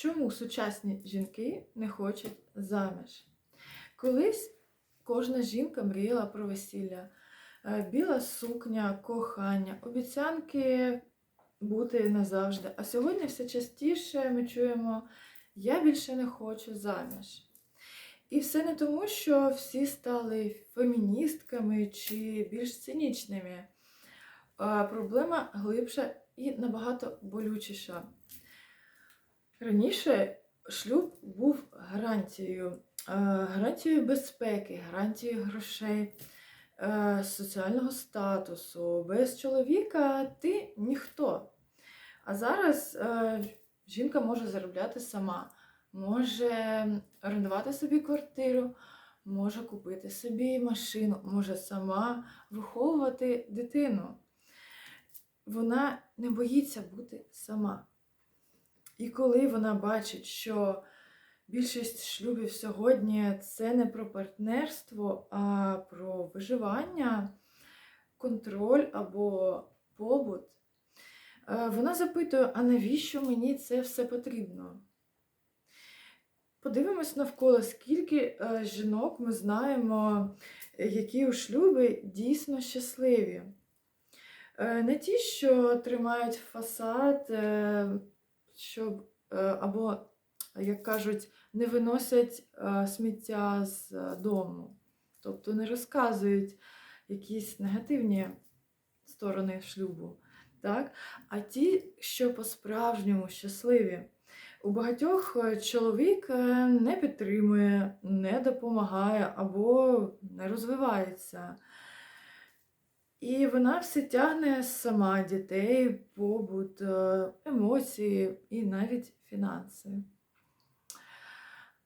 Чому сучасні жінки не хочуть заміж? Колись кожна жінка мріяла про весілля, Е, біла сукня, кохання, обіцянки бути назавжди. А сьогодні все частіше ми чуємо Я більше не хочу заміж. І все не тому, що всі стали феміністками чи більш цинічними. Проблема глибша і набагато болючіша. Раніше шлюб був гарантією, е, гарантією безпеки, гарантією грошей, е, соціального статусу. Без чоловіка ти ніхто. А зараз е, жінка може заробляти сама, може орендувати собі квартиру, може купити собі машину, може сама виховувати дитину. Вона не боїться бути сама. І коли вона бачить, що більшість шлюбів сьогодні це не про партнерство, а про виживання, контроль або побут, е, вона запитує, а навіщо мені це все потрібно? Подивимось навколо, скільки е, жінок ми знаємо, які у шлюбі дійсно щасливі. Е, Не ті, що тримають фасад, щоб е, або, як кажуть, не виносять е, сміття з е, дому, тобто не розказують якісь негативні сторони шлюбу, так? а ті, що по-справжньому щасливі. У багатьох чоловік не підтримує, не допомагає або не розвивається. І вона все тягне сама дітей, побут, е, емоції і навіть фінанси.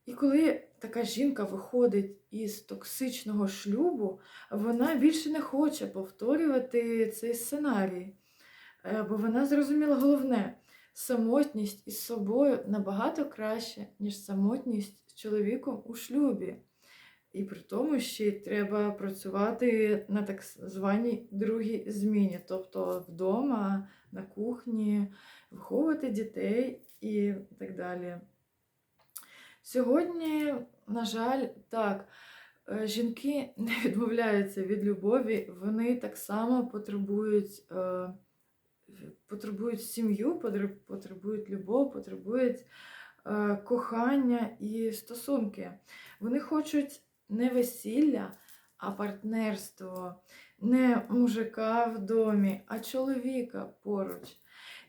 І коли така жінка виходить із токсичного шлюбу, вона більше не хоче повторювати цей сценарій. Е, Бо вона зрозуміла головне, самотність із собою набагато краще, ніж самотність з чоловіком у шлюбі. І при тому ще треба працювати на так званій другій зміні, тобто вдома, на кухні, виховувати дітей і так далі. Сьогодні, на жаль, так, е, жінки не відмовляються від любові, вони так само потребують, е, потребують сім'ю, потребують любов, потребують е, кохання і стосунки. Вони хочуть не весілля, а партнерство, не мужика в домі, а чоловіка поруч.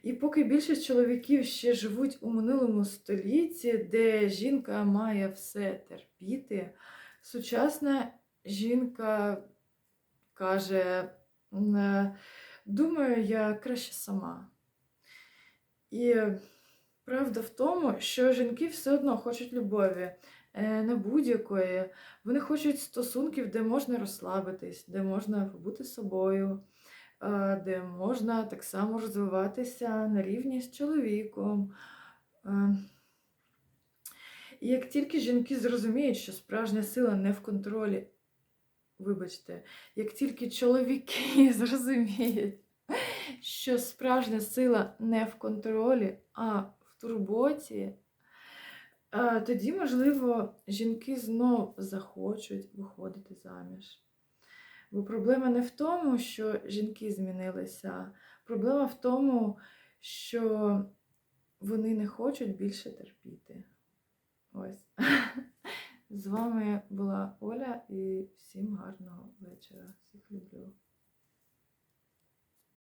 І поки більшість чоловіків ще живуть у минулому столітті, де жінка має все терпіти, сучасна жінка каже: «Е, думаю, я краще сама. І правда в тому, що жінки все одно хочуть любові, не будь-якої. Вони хочуть стосунків, де можна розслабитись, де можна побути собою, е, де можна так само розвиватися на рівні з чоловіком. Е, І як тільки жінки зрозуміють, що справжня сила не в контролі, вибачте, як тільки чоловіки зрозуміють, що справжня сила не в контролі, а в турботі, тоді, можливо, жінки знов захочуть виходити заміж. Бо проблема не в тому, що жінки змінилися, проблема в тому, що вони не хочуть більше терпіти. Ось. З вами була Оля і всім гарного вечора. Всіх люблю.